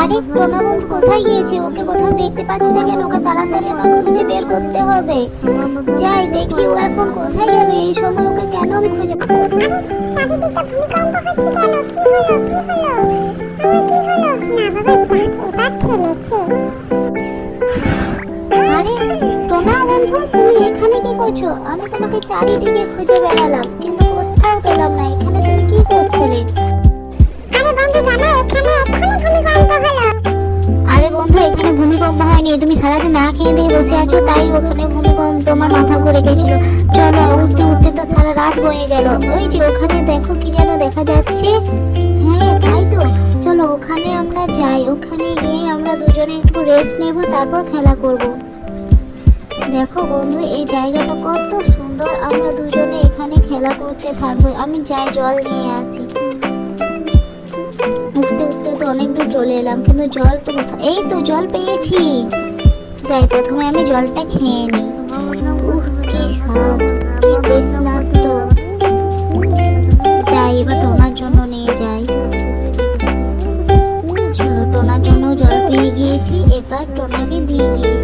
আরে টোনা কোথায় গিয়েছে? ওকে কোথাও দেখতে পাচ্ছি না কেন? ওকে তাড়াতাড়ি আমার খুঁজে বের করতে হবে। যাই দেখি ও এখন কোথায় গেল? এই সময় ওকে কেন আমি খুঁজে আরে টোনা বন্ধু তুমি এখানে কি করছ? আমি তোমাকে চারিদিকে খুঁজে বেড়ালাম কিন্তু কোথাও পেলাম না। বন্ধু, এখানে ভূমিকম্প হয়নি। তুমি সারাদিন না খেয়ে দিয়ে বসে আছো, তাই ওখানে ভূমিকম্প তোমার মাথা ঘুরে গেছিল। চলো, উঠতে উঠতে তো সারা রাত হয়ে গেল। ওই যে ওখানে দেখো কি যেন দেখা যাচ্ছে। হ্যাঁ তাই তো। চলো, ওখানে আমরা যাই। ওখানে গিয়ে আমরা দুজনে একটু রেস্ট নেব, তারপর খেলা করব। দেখো বন্ধু, এই জায়গাটা কত সুন্দর। আমরা দুজনে এখানে খেলা করতে থাকব। আমি যাই, জল নিয়ে আসি। অনেক দূর চলে এলাম, কিন্তু জল তো কোথায়? এই তো জল পেয়েছি। যাই, প্রথমে আমি জলটা খেয়ে নিই। উহ কি স্বাদ, কি তৃষ্ণার্ত। যাই, এবার টোনার জন্য নিয়ে যাই। টোনার জন্য জল পেয়ে গিয়েছি, এবার টোনাকে দিয়ে দিই।